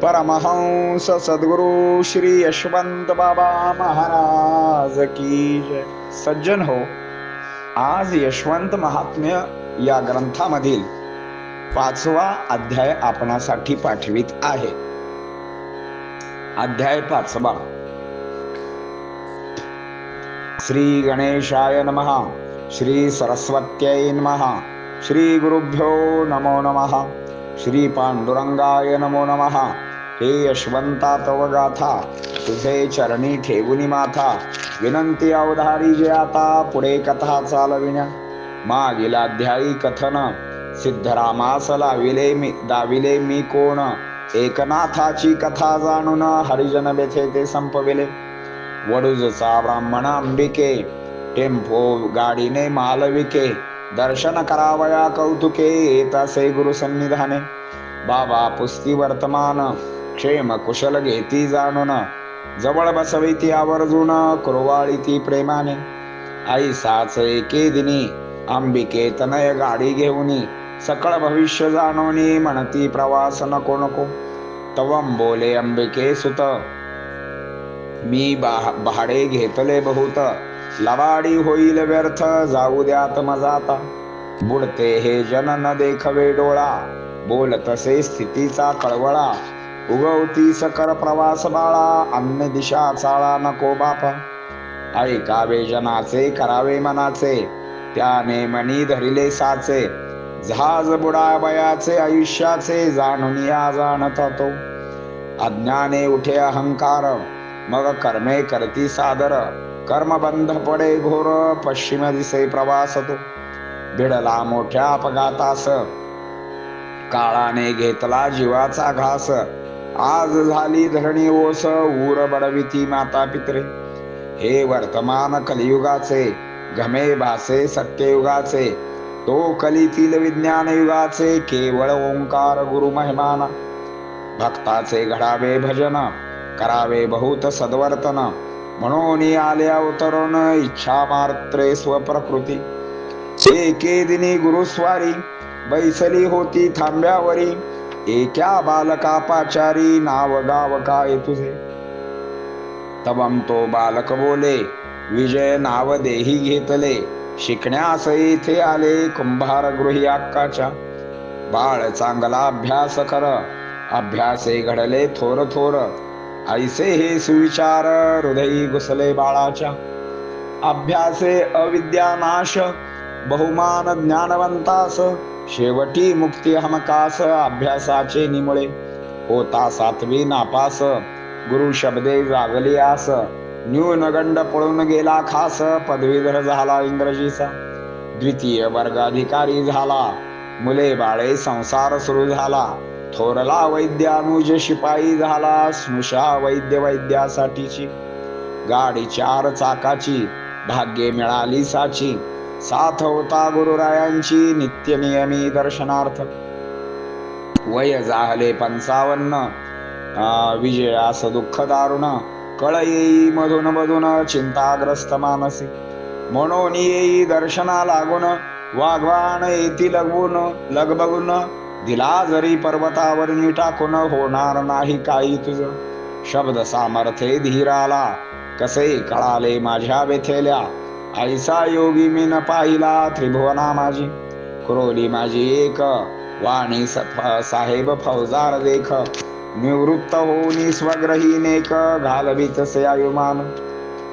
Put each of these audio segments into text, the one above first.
परमहंस सदगुरु श्री यशवंत बाबा महाराज की सज्जन हो, आज यशवंत महात्म्य या ग्रंथामधील पाचवा अध्याय आपणासाठी पाठवित आहे। अध्याय पाचवा। श्री गणेशाय नमः, श्री सरस्वत्यै नमः, श्री गुरुभ्यो नमो नमः, श्री पांडुरंगाय नमो नमः हे यशवंता तव गाथा तुझे चरणी ठेवुनी माथा. विनंती अवधारी जे आता पुढे कथा चालविण्या मागील अध्यायी कथन सिद्धरामास लाविले मी दाविले मी कोण? एकनाथाची कथा जाणून हरिजन बेथे ते संपविले. वडुजचा ब्राह्मण अंबिके टेम्पो गाडीने मालविके दर्शन करावया कौतुके येत असे गुरु सन्निधाने. बाबा पुस्ती वर्तमान. क्षेम कुशल घेती जाणून जवळ बसवी ती आवर्जून कुरवाळी ती प्रेमाने आई साच एके दिनी अंबिके तनय गाडी घेऊनी सकळ भविष्य जाणवणी म्हणती प्रवास नको नको तवम बोले अंबिके सुत मी बा- भाडे घेतले बहुत लवाडी होईल व्यर्थ जाऊ द्यात मजाता बुडते हे जन न देखवे डोळा बोल तसे स्थितीचा कळवळा उगवती सकर प्रवास बाळा अन्य दिशा चाळा नको बापा. ऐकावे जनाचे करावे मनाचे त्याने मनी धरिले साचे. जहाज बुडावयाचे आयुष्याचे जाणून या जाणता तो. अज्ञाने उठे अहंकार मग कर्मे करती सादर. कर्म बंध पडे घोर पश्चिम दिसे प्रवास तो. भिडला मोठ्या अपघातास. काळाने घेतला जीवाचा घास. आज झाली धरणी ओस ऊर बडविती माता पित्रे. हे वर्तमान कलियुगाचे घमे भासे सत्ययुगाचे तो कलितील विज्ञान युगाचे केवळ ओंकार गुरु महिमान. भक्ताचे घडावे भजन करावे बहुत सद्वर्तन म्हणून आले अवतरण इच्छा मात्रे स्वप्रकृती. एके दिनी गुरुस्वारी बैसली होती थांब्यावरी एक्या बालका पाचारी नाव गाव काय तुझे? तबम तो बालक बोले विजय नाव देही घेतले. शिकण्यास येथे आले कुंभार गृही अक्काच्या. बाळ चांगला अभ्यास कर. अभ्यासे घडले थोर थोर. ऐसे हे सुविचार हृदयी घुसले बाळाच्या. अभ्यासे अविद्या नाश. बहुमान ज्ञानवंतास. शेवटी मुक्ती हमकास अभ्यासाचे निमुळे. होता सातवी नापास गुरु शब्दे जागली आस. न्यूनगंड पळून गेला खास पदवीधर झाला इंग्रजीचा. द्वितीय वर्गाधिकारी झाला मुले बाळे संसार सुरू झाला. थोरला वैद्यानुज शिपाई झाला स्नुषा वैद्य वैद्यासाठीची. गाडी चार चाकाची भाग्ये मिळाली साची. साथ होता गुरुरायांची नित्य नियमी दर्शनार्थ. वय जाहले पंचावन्न. विजयास दुःख दारुण. कळ येई मधून मधून चिंताग्रस्त मानसी. म्हणून येई दर्शना लागून. वाघवान येती लगवून. लगबगून. दिला जरी पर्वतावर टाकून. होणार नाही काही तुझ. शब्द सामर्थ्ये धीराला. कसे कळाले माझ्या व्यथेल्या ऐसा योगी मी न पाहिला त्रिभुवना माझी क्रोली माझी एक वाणी साहेब फौजार देख. निवृत्त होऊन स्वग्रही नेक घालवीत से आयुमान.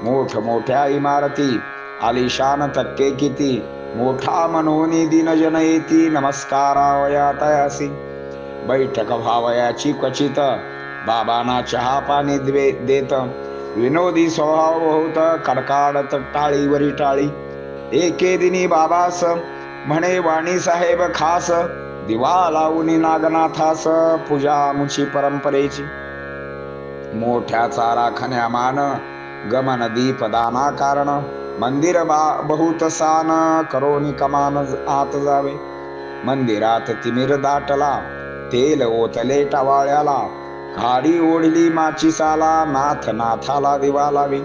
मोठ मोठ्या इमारती आलिशान तक्के किती. मोठा मनोनी दिनजन येती नमस्कारावया तयासी. बैठक व्हावयाची क्वचित बाबांना चहा पाणी द्वे देत. विनोदी स्वभाव होत कडकाडत टाळीवरी टाळी. एके दिनी बाबास म्हणे वाणी साहेब खास दिवा लावून नागनाथास पूजा मुची परंपरेची. मोठ्या चारा खन्या मान गमन दीप दाना कारण मंदिर बा बहुत सान करोनी कमान आत जावे. मंदिरात तिमिर दाटला तेल ओतले टवाळ्याला आडी ओढली माचिसाला नाथ नाथाला दिवा लावी.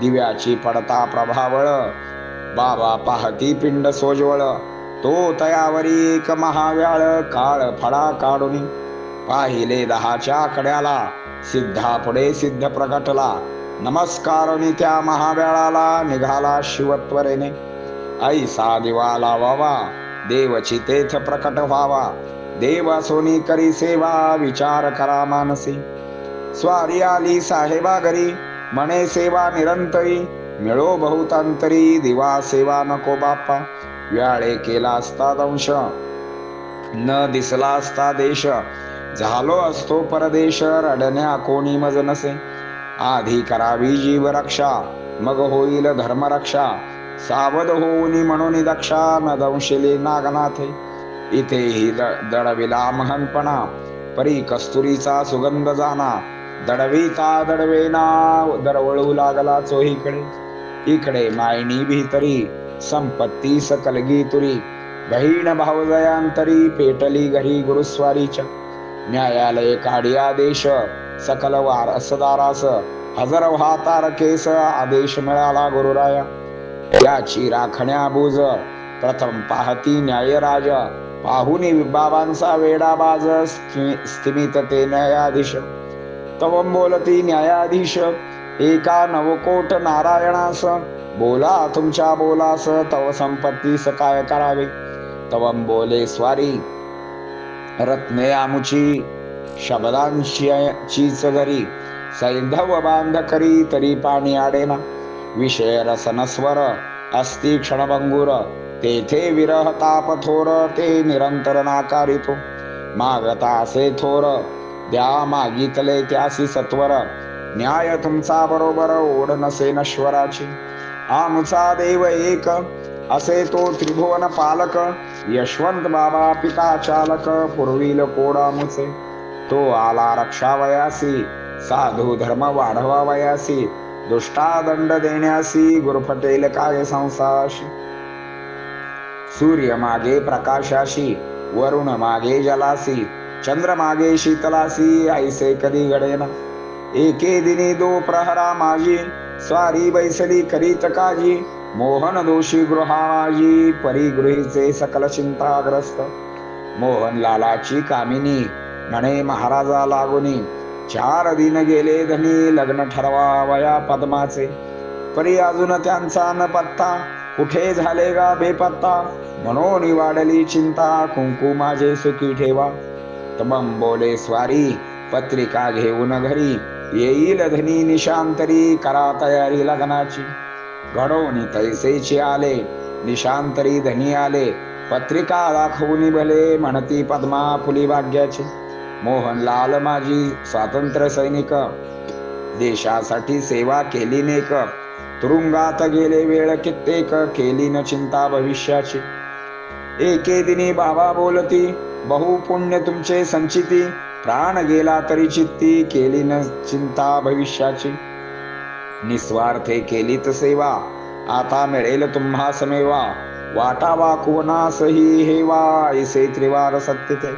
दिव्याची पडता प्रभावळ बाबा पाहती पिंड सोजवळ. तो तयावरी एक महाव्याळ काळ फळा काढून पाहिले दहाच्या आकड्याला सिद्धा पुढे सिद्ध प्रगटला. नमस्कार त्या महाव्याळाला निघाला शिवत्वरेने. ऐसा दिवा लावावा देवची तेथ प्रकट व्हावा. देव सोनी करी सेवा विचार करा मानसी. स्वारी आली साहेबा घरी म्हणे सेवा निरंतरी. मिळो बहुतांतरी दिवा सेवा नको बाप्पा व्याळे केला असता दंश न दिसला असता देश. झालो असतो परदेश रडण्या कोणी मज नसे. आधी करावी जीव रक्षा मग होईल धर्मरक्षा. सावध होऊनी म्हणून दक्षा न दंशिले नागनाथे. इथेही द- दडविला महनपणा. परी कस्तुरीचा सुगंध जाना. दडविता दडवेना दरवळू लागला चोहीकडे. इकडे मायनी भीतरी संपत्ती सकलगी तुरी बहीण भावजयांतरी पेटली घरी गुरुस्वारीच्या न्यायालय काढी आदेश सकल वारसदारास हजर व्हा केस आदेश मिळाला गुरुराया. याची राखण्या बुज. प्रथम पाहती न्यायराज. पाहुनी बाबांचा वेडाबाज स्थि- स्थिमित ते न्यायाधीश। तवम बोलती न्यायाधीश एका नवकोट नारायणास बोला तुमच्या बोलास तव संपत्तीस काय करावे। तवम बोले स्वारी रत्ने आमुची शब्दांची चीच घरी सैंधव बांध करी तरी पाणी आडेना। विषय रसनस्वर अस्ति क्षणभंगुर तेथे विरह ताप थोर ते निरंतर नाकारितो. मागता असे थोर द्या मागितले त्यासी सत्वर. न्याय तुमचा बरोबर ओढ नसे नश्वराची. आमचा देव एक असे तो त्रिभुवन पालक. यशवंत बाबा पिता चालक पूर्वील कोडामुचे तो आला रक्षावयासी साधू धर्म वाढवावयासी. दुष्टा दंड देण्यासी गुरफटेल काय संसाराशी सूर्य मागे प्रकाशाशी वरुण मागे जलासी चंद्र मागे शीतलासी ऐसे कधी घडेना एके दिनी दो प्रहरा माझी स्वारी बैसली करीत काजी मोहन दोषी गृहाजी परिगृहीचे सकल चिंताग्रस्त। मोहन लालाची कामिनी म्हणे महाराजा लागुनी चार दिन गेले धनी लग्न ठरवावया पद्माचे। परी अजून त्यांचा न पत्ता कुठे झाले गा बेपत्ता? म्हणून वाढली चिंता कुंकू माझे सुखी ठेवा. तमम बोले स्वारी पत्रिका घेऊन घरी. येईल धनी निशांतरी करा तयारी लग्नाची. घडवून तैसेची आले निशांतरी धनी आले. पत्रिका दाखवून भले म्हणती पद्मा फुली भाग्याची. मोहनलाल माझी स्वातंत्र्य सैनिक. देशासाठी सेवा केली नेक. तुरुंगात गेले वेळ कित्येक केली न चिंता भविष्याची. एके दिनी बाबा बोलती बहु पुण्य तुमचे संचिती प्राण गेला तरी चित्ती केली न चिंता भविष्याची. निस्वार्थे केली सेवा आता मिळेल तुम्हा समेवा. वाटावा कुवनासही हेवा ऐसे त्रिवार सत्य ते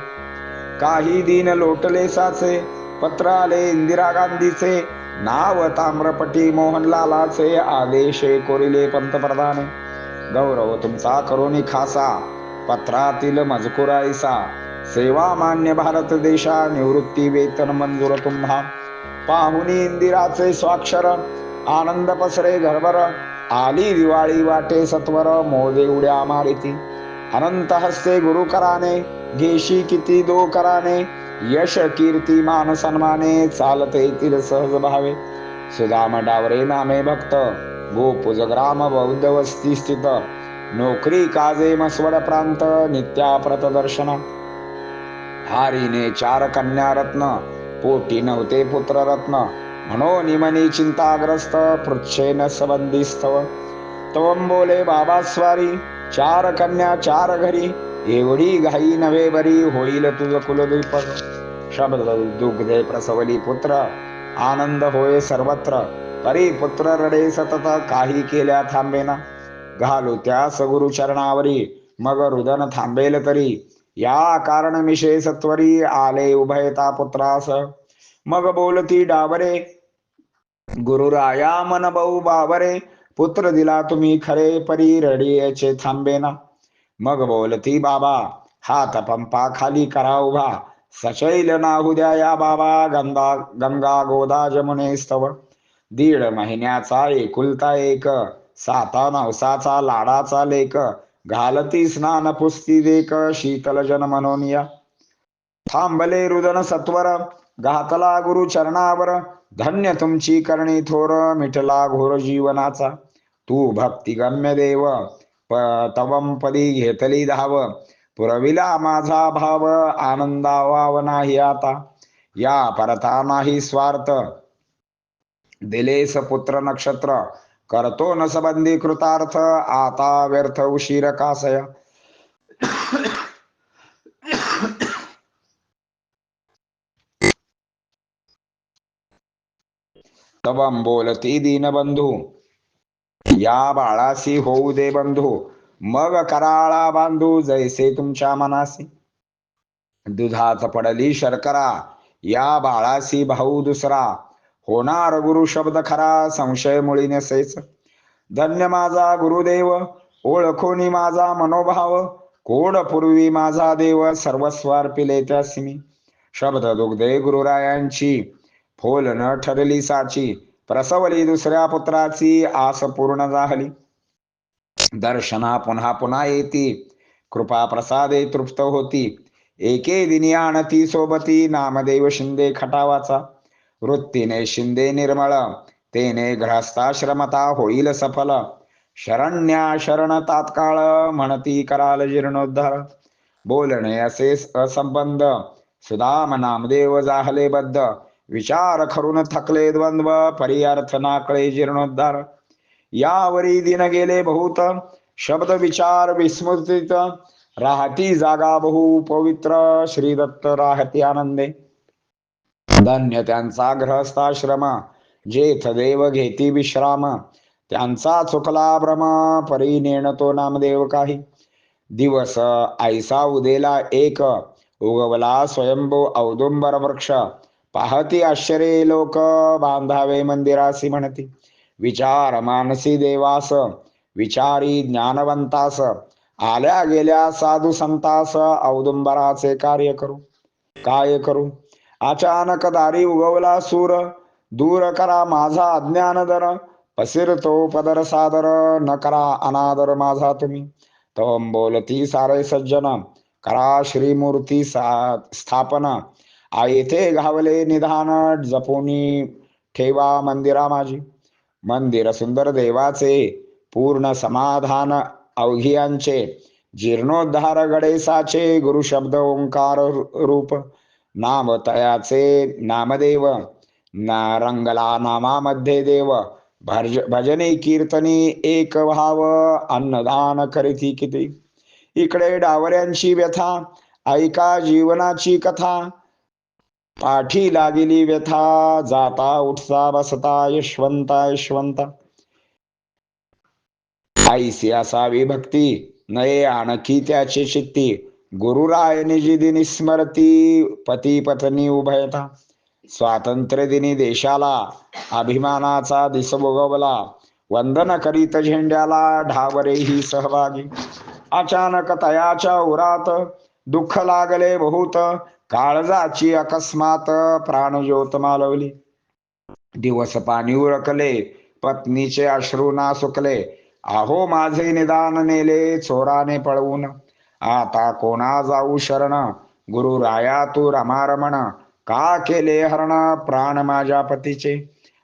काही दिन लोटले साचे पत्र आले इंदिरा गांधीचे नाव ताम्रपटी मोहनलालाचे आदेशे कोरिले पंतप्रधान. गौरव तुमचा करोनी खासा पत्रातील मजकुरायसा सेवा मान्य भारत देशा निवृत्ती वेतन मंजूर तुम्हा. पाहुनी इंदिराचे स्वाक्षर आनंद पसरे घरभर. आली दिवाळी वाटे सत्वर मोदे उड्या मारिती. अनंत हस्ते गुरु कराने घेशी किती दो कराने. यश कीर्ती मान सन्माने चालत येतील सहज भावे. सुदाम डावरे नामे भक्त गोप जग्राम बौद्ध वस्ती स्थित. नोकरी काजे मसवड प्रांत नित्या प्रतदर्शन हारीने चार कन्या रत्न पोटी नव्हते पुत्र रत्न. म्हणून निमनी चिंताग्रस्त पृच्छेन सबंधिस्तव. तवं बोले बाबा स्वारी चार कन्या चार घरी. एवढी घाई नव्हे बरी होईल तुझ कुलदीपक. शब्द दुग्धे प्रसवली पुत्र आनंद होय सर्वत्र. परी पुत्र रडे सतत काही केल्या थांबेना. घालू त्या सगुरु चरणावरी मग रुदन थांबेल तरी. या कारण मिशे सत्वरी आले उभयता पुत्रास. मग बोलती डावरे गुरुराया मन बहु बावरे पुत्र दिला तुम्ही खरे परी रडियेचे थांबेना. मग बोलती बाबा हात पंपा खाली करा उभा. सचैल नाहुद्या या बाबा गंगा गंगा गोदा जमुने स्तव. दीड महिन्याचा एकुलता एक साता नवसाचा लाडाचा लेक. घालती स्नान पुस्ती देख शीतल जन मनोनिया. थांबले रुदन सत्वर घातला गुरु चरणावर. धन्य तुमची करणी थोर मिटला घोर जीवनाचा. तू भक्ती गम्य देव तवम पदी घेतली धाव. पुरविला माझा भाव आनंदावा नाही आता. या परता नाही स्वार्थ. दिलेस पुत्र नक्षत्र. करतो न संबंधी कृतार्थ. आता व्यर्थ उशीर कासय. तवम बोलती दीनबंधू. या बाळाशी होऊ दे बंधू. मग कराळा बांधू जैसे तुमच्या मनासी दुधात पडली शर्करा या बाळासी भाऊ दुसरा. होणार गुरु शब्द खरा संशय मुळी नसेच. धन्य माझा गुरुदेव ओळखोनी माझा मनोभाव. कोड पूर्वी माझा देव सर्वस्वार्पिले त्यासी मी. शब्द दुग्धे गुरुरायांची फोल न ठरली साची. प्रसवली दुसऱ्या पुत्राची आस पूर्ण झाली. दर्शना पुन्हा पुन्हा येती. कृपा प्रसादे तृप्त होती. एके दिनी आणती सोबती नामदेव शिंदे खटावाचा. वृत्तीने शिंदे निर्मळ तेने ग्रहस्थाश्रमता होईल सफल. शरण्या शरण तात्काळ म्हणती कराल जीर्णोद्धार. बोलणे असे असंबंध. सुदाम नामदेव जाहले बद्ध. विचार खरून थकले द्वंद्व परिअर्थ नाकळे जीर्णोद्धार. यावरी दिन गेले बहुत शब्द विचार विस्मृतीत. राहती जागा बहु पवित्र श्री दत्त राहती आनंदे. धन्य त्यांचा ग्रहस्थाश्रम जेथ देव घेती विश्राम. त्यांचा चुकला भ्रम परी नेणतो नामदेव काही. दिवस ऐसा उदेला एक उगवला स्वयंभू औदुंबर वृक्ष. पाहती आश्चर्य लोक. बांधावे मंदिरासी म्हणती. विचार मानसी देवास. विचारी ज्ञानवंतास. आल्या गेल्या साधू संतास. औदुंबराचे कार्य करू. काय करू? अचानक दारी उगवला सूर. दूर करा माझा अज्ञान दर. पसिरतो पदर सादर. न करा अनादर माझा तुम्ही. तम बोलती सारे सज्जन. करा श्रीमूर्ती सा स्थापना. आ येथे घावले निधान जपोनी ठेवा मंदिरा माझी. मंदिर सुंदर देवाचे पूर्ण समाधान अवघियांचे. जीर्णोद्धार गडेसाचे गुरु शब्द ओंकार रूप. नाम तयाचे नामदेव ना रंगला नामामध्ये देव. भज भजने कीर्तनी एक भाव अन्नदान करीती किती. इकडे डावऱ्यांची व्यथा ऐका जीवनाची कथा. पाठी लागिली व्यथा जाता उठता बसता यशवंता यशवंता. आईसी असावी भक्ती नये आणखी त्याची चित्ती. गुरुराय निजी दिनी स्मरती पती पत्नी उभयता स्वातंत्र्य दिनी देशाला अभिमानाचा दिस वंदन करीत झेंड्याला ढावरेही सहभागी. अचानक तयाच्या उरात दुःख लागले बहुत. काळजाची अकस्मात प्राणज्योत मालवली दिवस पाणी उरकले पत्नीचे अश्रू ना सुकले आहो माझे निदान नेले चोराने पळवून. आता कोणा जाऊ शरण? गुरु राया तू रमारमण. का केले हरण प्राण माझ्या पतीचे?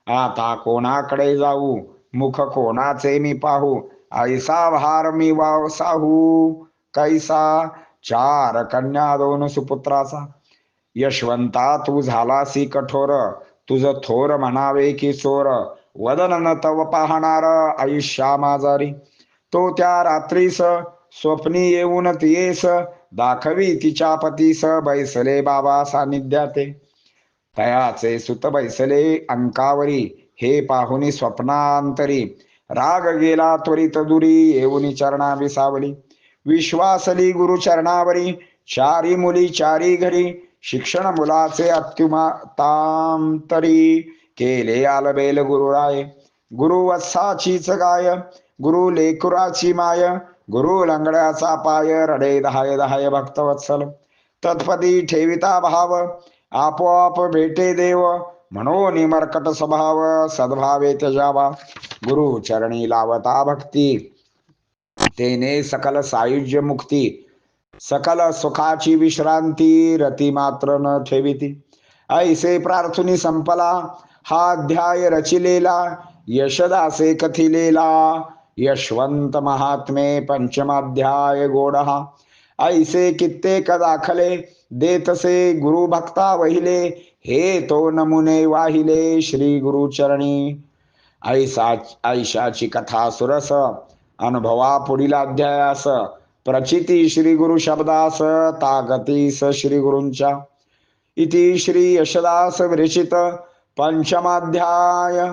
आता कोणाकडे जाऊ? मुख कोणाचे मी पाहू? ऐसा भार मी वाव साहू कैसा चार कन्या दोन सुपुत्राचा. यशवंता तू झालासी कठोर. तुझ थोर म्हणावे की चोर. वदन न तव पाहणार आयुष्या माझारी तो त्या रात्रीस स्वप्नी येऊन तियेस. दाखवी तिच्या पतीस बैसले बाबा सानिध्याते. तयाचे सुत बैसले अंकावरी. हे पाहुनी स्वप्नांतरी. राग गेला त्वरित दुरी. येऊनी चरणा विसावली विश्वासली गुरु चरणावरी चारी मुली चारी घरी शिक्षण मुलाचे अत्युमातांतरी केले आलबेल गुरुराय. गुरु वत्साचीच गाय गुरु लेकुराची माय गुरु लंगड्याचा पाय रडे दहाय दहाय भक्तवत्सल तत्पदी ठेविता भाव आपोआप भेटे देव म्हणून मर्कट स्वभाव सद्भावे त्यजावा. गुरु चरणी लावता भक्ती. तेने सकल सायुज्य मुक्ती सकल सुखाची विश्रांती रती मात्र न ठेविती. ऐसे प्रार्थुनी संपला हा अध्याय रचिलेला यशदासे कथिलेला यशवंत महात्मे पंचमाध्याय गोडहा. ऐसे कित्येक दाखले देतसे गुरु भक्ता वहिले हे तो नमुने वाहिले श्री गुरुचरणी. ऐसा ऐशाची कथा सुरस अनुभवा पुढील अध्यायास. प्रचिती श्री गुरु शब्दास तागतीस श्री गुरूंच्या इति श्री यशदास विरचित पंचमाध्याय.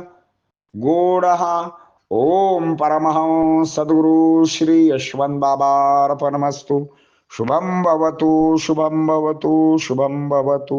गोडहा ओम परमहंस सद्गुरु श्री यशवंत बाबार्पणमस्तु शुभम भवतु शुभम भवतु शुभम भवतु।